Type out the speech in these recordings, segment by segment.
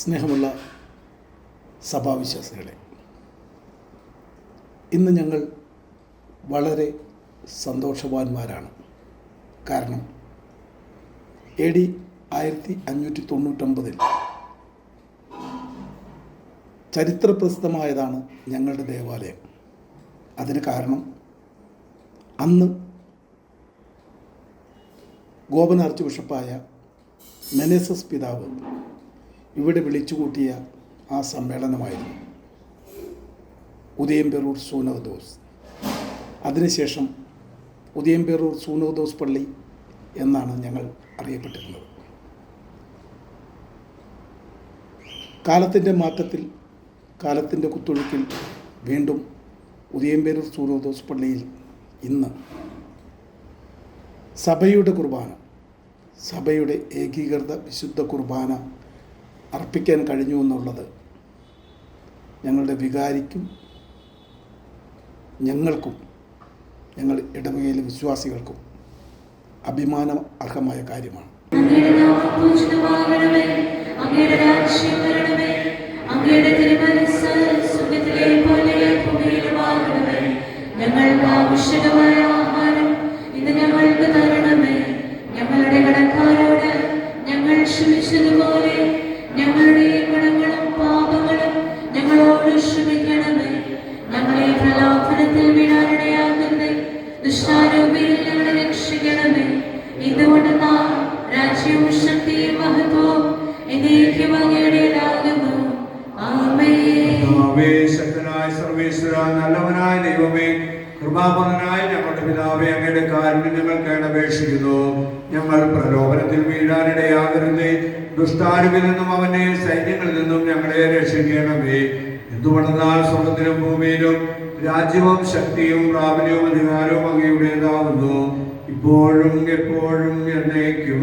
സ്നേഹമുള്ള സഭാവിശ്വാസികളെ ഇന്ന് ഞങ്ങൾ വളരെ സന്തോഷവാന്മാരാണ്. കാരണം എ ഡി ആയിരത്തി അഞ്ഞൂറ്റി തൊണ്ണൂറ്റൊമ്പതിൽ ചരിത്രപ്രസിദ്ധമായതാണ് ഞങ്ങളുടെ ദേവാലയം. അതിന് കാരണം അന്ന് ഗോപനാർച്ച് ബിഷപ്പായ മെനേസസ് പിതാവ് ഇവിടെ വിളിച്ചുകൂട്ടിയ ആ സമ്മേളനമായിരുന്നു. ഉദയംപേരൂർ സൂനവദോസ്. അതിനുശേഷം ഉദയംപേരൂർ സൂനവദോസ് പള്ളി എന്നാണ് ഞങ്ങൾ അറിയപ്പെട്ടിരുന്നത്. കാലത്തിന്റെ മാറ്റത്തിൽ കാലത്തിന്റെ കുത്തൊഴുക്കിൽ വീണ്ടും ഉദയംപേരൂർ സൂനവദോസ് പള്ളിയിൽ ഇന്ന് സഭയുടെ കുർബാന സഭയുടെ ഏകീകൃത വിശുദ്ധ കുർബാന അർപ്പിക്കാൻ കഴിഞ്ഞു എന്നുള്ളത് ഞങ്ങളുടെ വികാരിക്കും ഞങ്ങൾക്കും ഞങ്ങൾ ഇടവകയിലെ വിശ്വാസികൾക്കും അഭിമാനം അർഹമായ കാര്യമാണ്. അങ്ങയുടെ നാമം അങ്ങയുടെ കാരുണ്യം ഞങ്ങൾക്ക് അപേക്ഷിക്കുന്നു ഞങ്ങൾ പ്രലോഭനത്തിൽ വീഴാനിടയാകരുത് ദുഷ്ടാരുവിൽ നിന്നും അവന്റെ സൈന്യങ്ങളിൽ നിന്നും ഞങ്ങളെ രക്ഷിക്കണമേ. എന്തുകൊണ്ടെന്നാൽ സ്വർഗത്തിലും ഭൂമിയിലും രാജ്യവും ശക്തിയും പ്രാബല്യവും അധികാരവും അങ്ങയുടേതാവുന്നു. ഇപ്പോഴും എപ്പോഴും എന്നേക്കും.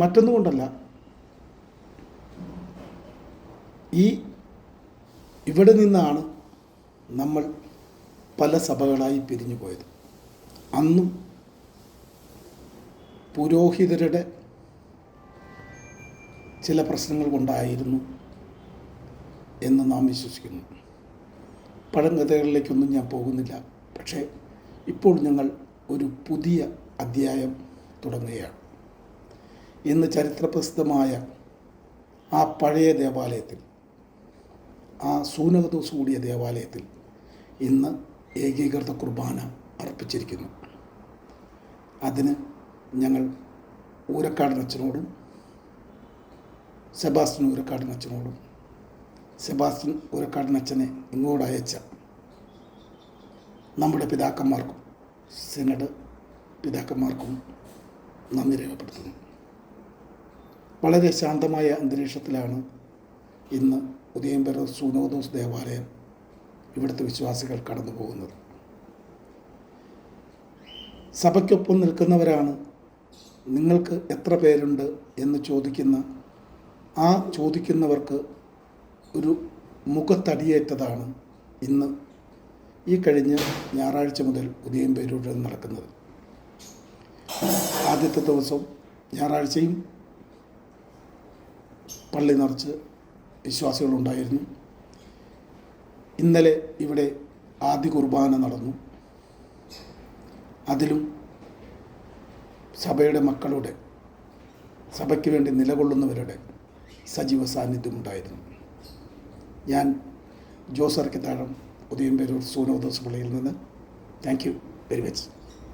മറ്റൊന്നുകൊണ്ടല്ല. ഈ ഇവിടെ നിന്നാണ് നമ്മൾ പല സഭകളായി പിരിഞ്ഞു പോയത്. അന്നും പുരോഹിതരുടെ ചില പ്രശ്നങ്ങൾ കൊണ്ടായിരുന്നു എന്ന് നാം വിശ്വസിക്കുന്നു. പഴങ്കഥകളിലേക്കൊന്നും ഞാൻ പോകുന്നില്ല. പക്ഷേ ഇപ്പോൾ ഞങ്ങൾ ഒരു പുതിയ അധ്യായം തുടങ്ങുകയാണ്. ഇന്ന് ചരിത്രപ്രസിദ്ധമായ ആ പഴയ ദേവാലയത്തിൽ ആ സൂനകദോസ് കൂടിയ ദേവാലയത്തിൽ ഇന്ന് ഏകീകൃത കുർബാന അർപ്പിച്ചിരിക്കുന്നു. അതിന് ഞങ്ങൾ ഊരക്കാടനച്ഛനോടും സെബാസ്റ്റ്യൻ ഊരക്കാടനച്ഛനോടും സെബാസ്റ്റ്യൻ ഊരക്കാടനച്ഛനെ ഇങ്ങോട്ട് അയച്ച നമ്മുടെ പിതാക്കന്മാർക്കും സിനഡ് പിതാക്കന്മാർക്കും നന്ദി രേഖപ്പെടുത്തുന്നു. വളരെ ശാന്തമായ അന്തരീക്ഷത്തിലാണ് ഇന്ന് ഉദയംപെര സൂനോദോസ് ദേവാലയം ഇവിടുത്തെ വിശ്വാസികൾ കടന്നു പോകുന്നത് സഭയ്ക്കൊപ്പം നിൽക്കുന്നവരാണ് നിങ്ങൾക്ക് എത്ര പേരുണ്ട് എന്ന് ചോദിക്കുന്ന ആ ചോദിക്കുന്നവർക്ക് ഒരു മുഖത്തടിയേറ്റതാണ് ഇന്ന് ഈ കഴിഞ്ഞ ഞായറാഴ്ച മുതൽ ഉദയംപേരൂരിൽ നടക്കുന്നത്. ആദ്യത്തെ ദിവസം ഞായറാഴ്ചയും പള്ളി നിറച്ച് വിശ്വാസികളുണ്ടായിരുന്നു. ഇന്നലെ ഇവിടെ ആദ്യ കുർബാന നടന്നു. അതിലും സഭയുടെ മക്കളുടെ സഭയ്ക്ക് വേണ്ടി നിലകൊള്ളുന്നവരുടെ സജീവ സാന്നിധ്യം ഉണ്ടായിരുന്നു. ഞാൻ ജോസ് അറക്കിത്താഴം ഉദയംപേരൂർ സൂനോദോസ് പള്ളിയിൽ നിന്ന്. Thank you very much